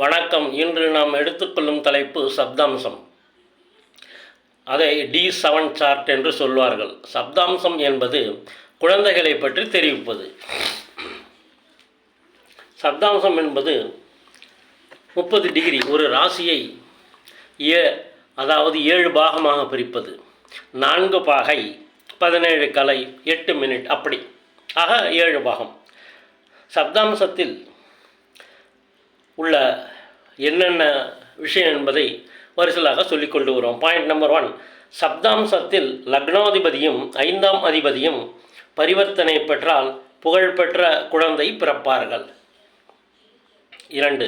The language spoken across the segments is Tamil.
வணக்கம். இன்று நாம் எடுத்துக்கொள்ளும் தலைப்பு சப்தாம்சம். அதை டி செவன் சார்ட் என்று சொல்வார்கள். சப்தாம்சம் என்பது குழந்தைகளை பற்றி தெரிவிப்பது. சப்தாம்சம் என்பது முப்பது டிகிரி ஒரு ராசியை ஏ அதாவது ஏழு பாகமாக பிரிப்பது. நான்கு பாகை பதினேழு கலை எட்டு மினிட் அப்படி. ஆக ஏழு பாகம். சப்தாம்சத்தில் உள்ள என்னென்ன விஷயம் என்பதை வரிசலாக சொல்லிக் கொண்டு பாயிண்ட் நம்பர் ஒன் சப்தாம்சத்தில் லக்னாதிபதியும் ஐந்தாம் அதிபதியும் பரிவர்த்தனை பெற்றால் புகழ்பெற்ற குழந்தை பிறப்பார்கள். இரண்டு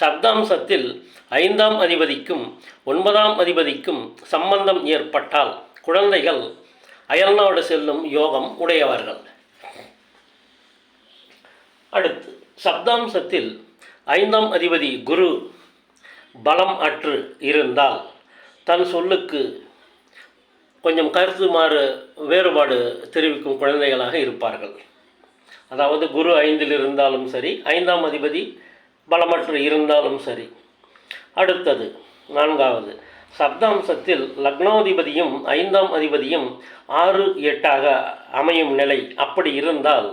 சப்தாம்சத்தில் ஐந்தாம் அதிபதிக்கும் ஒன்பதாம் அதிபதிக்கும் சம்பந்தம் ஏற்பட்டால் குழந்தைகள் அயல்நாடு செல்லும் யோகம் உடையவர்கள். அடுத்து சப்தாம்சத்தில் ஐந்தாம் அதிபதி குரு பலம் அற்று இருந்தால் தன் சொல்லுக்கு கொஞ்சம் கருத்து மாறு வேறுபாடு தெரிவிக்கும் குழந்தைகளாக இருப்பார்கள். அதாவது குரு ஐந்தில் இருந்தாலும் சரி ஐந்தாம் அதிபதி பலமற்று இருந்தாலும் சரி. அடுத்தது நான்காவது. சப்தாம்சத்தில் லக்னாதிபதியும் ஐந்தாம் அதிபதியும் ஆறு எட்டாக அமையும் நிலை அப்படி இருந்தால்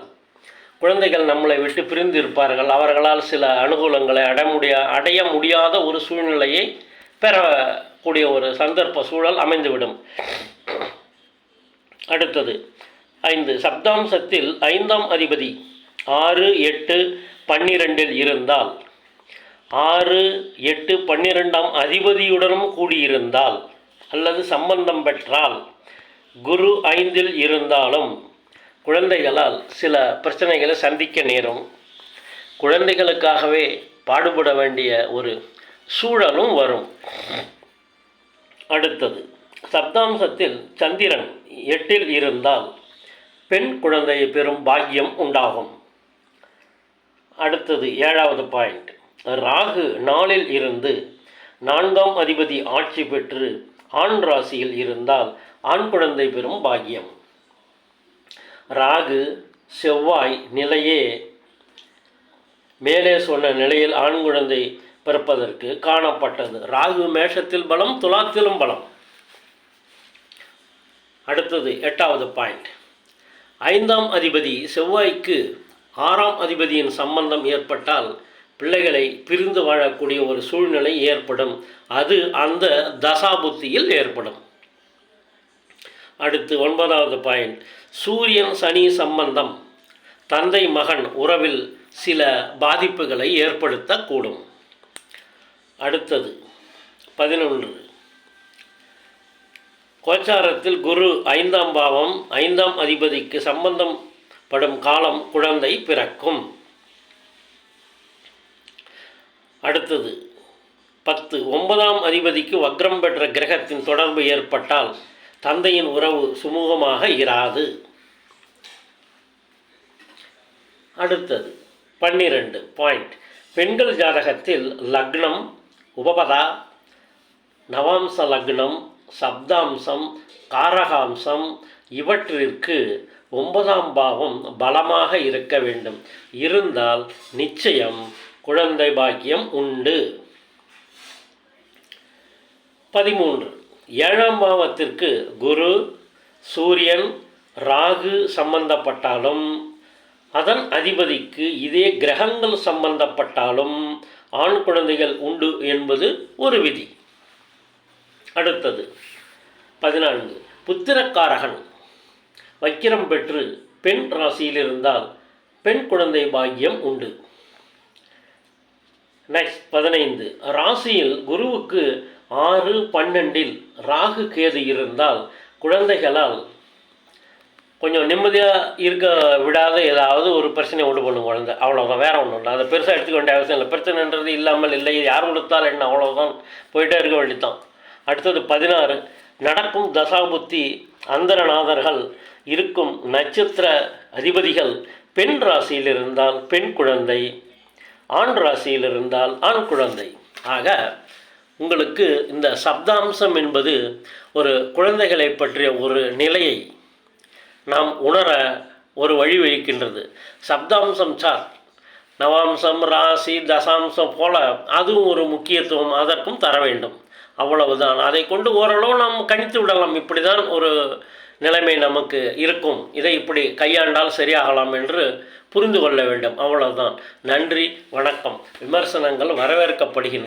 குழந்தைகள் நம்மளை விட்டு பிரிந்து இருப்பார்கள். அவர்களால் சில அனுகூலங்களை அட முடியா அடைய முடியாத ஒரு சூழ்நிலையை பெறக்கூடிய ஒரு சந்தர்ப்ப சூழல் அமைந்துவிடும். அடுத்தது ஐந்து சப்தாம்சத்தில் ஐந்தாம் அதிபதி ஆறு எட்டு பன்னிரெண்டில் இருந்தால் ஆறு எட்டு பன்னிரெண்டாம் அதிபதியுடனும் கூடியிருந்தால் அல்லது சம்பந்தம் பெற்றால் குரு ஐந்தில் இருந்தாலும் குழந்தைகளால் சில பிரச்சனைகளை சந்திக்க நேரும். குழந்தைகளுக்காகவே பாடுபட வேண்டிய ஒரு சூழலும் வரும். அடுத்தது சப்தாம்சத்தில் சந்திரன் எட்டில் இருந்தால் பெண் குழந்தையை பெறும் பாக்கியம் உண்டாகும். அடுத்தது ஏழாவது பாயிண்ட். ராகு நாளில் இருந்து நான்காம் அதிபதி ஆட்சி பெற்று ஆண் ராசியில் இருந்தால் ஆண் குழந்தை பெறும் பாக்கியம். ராகு செவ்வாய் நிலையே மேலே சொன்ன நிலையில் ஆண் குழந்தை பிறப்பதற்கு காணப்பட்டது. ராகு மேஷத்தில் பலம் துலாத்திலும் பலம். அடுத்தது எட்டாவது பாயிண்ட். ஐந்தாம் அதிபதி செவ்வாய்க்கு ஆறாம் அதிபதியின் சம்பந்தம் ஏற்பட்டால் பிள்ளைகளை பிரிந்து வாழக்கூடிய ஒரு சூழ்நிலை ஏற்படும். அது அந்த தசாபுத்தியில் ஏற்படும். அடுத்து ஒன்பதாவது பாயிண்ட். சூரியன் சனி சம்பந்தம். தந்தை மகன் உறவில் சில பாதிப்புகளை ஏற்படுத்தக்கூடும். அடுத்தது பதினொன்று. கோச்சாரத்தில் குரு ஐந்தாம் பாவம் ஐந்தாம் அதிபதிக்கு சம்பந்தம் படும் காலம் குழந்தை பிறக்கும். அடுத்தது பத்து. ஒன்பதாம் அதிபதிக்கு வக்ரம் பெற்ற கிரகத்தின் தொடர்பு ஏற்பட்டால் தந்தையின் உறவு சுமூகமாக இராது. அடுத்தது பன்னிரண்டு பாயிண்ட் பெண்கள் ஜாதகத்தில் லக்னம் உபபதா நவாம்ச லக்னம் சப்தாம்சம் காரகாம்சம் இவற்றிற்கு ஒன்பதாம் பாவம் பலமாக இருக்க வேண்டும். இருந்தால் நிச்சயம் குழந்தை பாக்கியம் உண்டு. பதிமூன்று ஏழாம் பாவத்திற்கு குரு சூரியன் ராகு சம்பந்தப்பட்டாலும் அதன் அதிபதிக்கு இதே கிரகங்கள் சம்பந்தப்பட்டாலும் ஆண் குழந்தைகள் உண்டு என்பது ஒரு விதி. அடுத்தது பதினான்கு புத்திரக்காரகன். வக்கிரம் பெற்று பெண் ராசியில் இருந்தால் பெண் குழந்தை பாக்கியம் உண்டு. நெக்ஸ்ட் பதினைந்து ராசியில் குருவுக்கு ஆறு பன்னெண்டில் ராகு கேது இருந்தால் குழந்தைகளால் கொஞ்சம் நிம்மதியாக இருக்க விடாத ஏதாவது ஒரு பிரச்சனை உண்டு பண்ணும் குழந்தை. அவ்வளோதான் வேற ஒன்றும் இல்லை. அதை பெருசாக எடுத்துக்க வேண்டிய அவசியம் இல்லை. பிரச்சனைன்றது இல்லாமல் இல்லை. யார் கொடுத்தாலும் என்ன? அவ்வளோதான் போயிட்டே இருக்க வேண்டியதான் அடுத்தது பதினாறு. நடக்கும் தசாபுத்தி அந்தரநாதர்கள் இருக்கும் நட்சத்திர அதிபதிகள் பெண் ராசியில் இருந்தால் பெண் குழந்தை ஆண் ராசியில் இருந்தால் ஆண் குழந்தை. ஆக உங்களுக்கு இந்த சப்தாம்சம் என்பது ஒரு குழந்தைகளை பற்றிய ஒரு நிலையை நாம் உணர ஒரு வழி வகிக்கின்றது. சப்தாம்சம் சார் நவாம்சம் ராசி தசாம்சம் போல அதுவும் ஒரு முக்கியத்துவம் அதற்கும் தர வேண்டும். அவ்வளவுதான். அதை கொண்டு ஓரளவு நாம் கணித்து விடலாம். இப்படிதான் ஒரு நிலைமை நமக்கு இருக்கும். இதை இப்படி கையாண்டால் சரியாகலாம் என்று புரிந்து கொள்ள வேண்டும். அவ்வளவுதான். நன்றி வணக்கம். விமர்சனங்கள் வரவேற்கப்படுகின்றன.